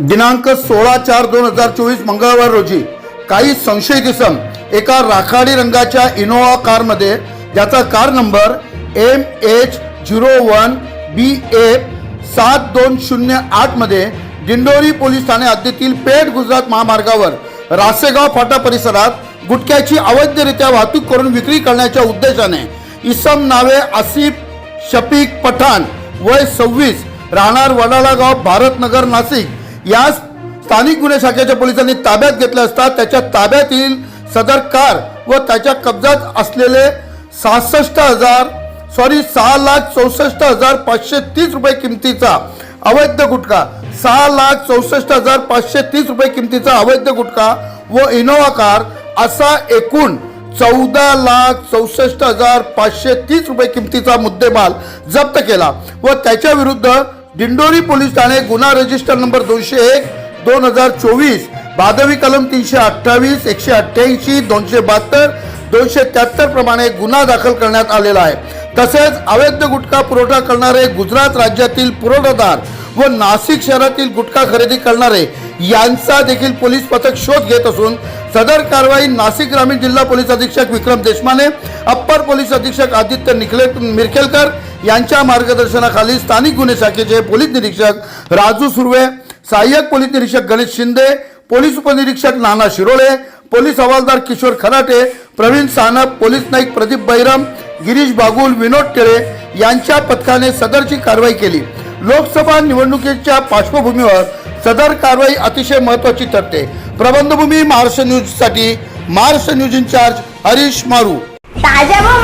दिनांक सोळा चार दोन हजार चोवीस मंगळवार रोजी काही संशयित इसम एका राखाडी रंगाच्या इनोवा कारमध्ये ज्याचा car number M H zero one B A सात दोन शून्य आठमध्ये दिंडोरी पोलीस ठाणे हद्दीतील पेठ गुजरात महामार्गावर रासेगाव फाटा परिसरात गुटख्याची अवैधरित्या वाहतूक करून विक्री करण्याच्या उद्देशाने इसम नावे आसिफ शफीक पठाण वय सव्वीस राहणार वडाळागाव भारतनगर नाशिक या स्थानिक गुन्हे शाखेच्या पोलिसांनी ताब्यात घेतले असता त्याच्या ताब्यातील सदर कार व त्याच्या कब्जात असलेले सहासष्ट हजार सॉरी सहा लाख चौसष्ट हजार पाचशे तीस रुपये किमतीचा अवैध गुटखा सहा लाख चौसष्ट हजार पाचशे तीस रुपये किमतीचा अवैध गुटखा व इनोवा कार असा एकूण चौदा लाख चौसष्ट हजार पाचशे तीस रुपये किमतीचा मुद्देमाल जप्त केला व त्याच्या विरुद्ध दिंडोरी पोलीस ठाणे गुन्हा रजिस्टर नंबर दोनशे एक दोन हजार चोवीस भादवी कलम तीनशे अठ्ठावीस एकशे अठ्ठ्याऐंशी दोनशे बहात्तर दोनशे त्र्याहत्तर प्रमाणे गुन्हा दाखल करण्यात आलेला आहे. तसेच अवैध गुटखा पुरवठा करणारे गुजरात राज्यातील पुरवठादार व नाशिक शहरातील गुटखा खरेदी करणारे यांचा देखील पोलीस पथक शोध घेत असून सदर कारवाई नाशिक ग्रामीण जिल्हा पोलीस अधीक्षक विक्रम देशमाने अप्पर पोलीस अधीक्षक आदित्य निखले मिरखेलकर यांच्या मार्गदर्शनाखाली स्थानिक गुन्हे शाखेचे पोलीस निरीक्षक राजू सुर्वे सहाय्यक पोलीस निरीक्षक गणेश शिंदे पोलीस उपनिरीक्षक नाना शिरोळे पोलीस हवालदार किशोर खराटे प्रवीण सानप पोलीस नाईक प्रदीप बैरम गिरीश बागुल विनोद टेळे यांच्या पथकाने सदरची कारवाई केली. लोकसभा निवडणुकीच्या पार्श्वभूमीवर सदर कारवाई अतिशय महत्वाची ठरते. प्रबंधभूमी महाराष्ट्र न्यूजसाठी महाराष्ट्र न्यूज इन्चार्ज हरीश मारू. ताज्या व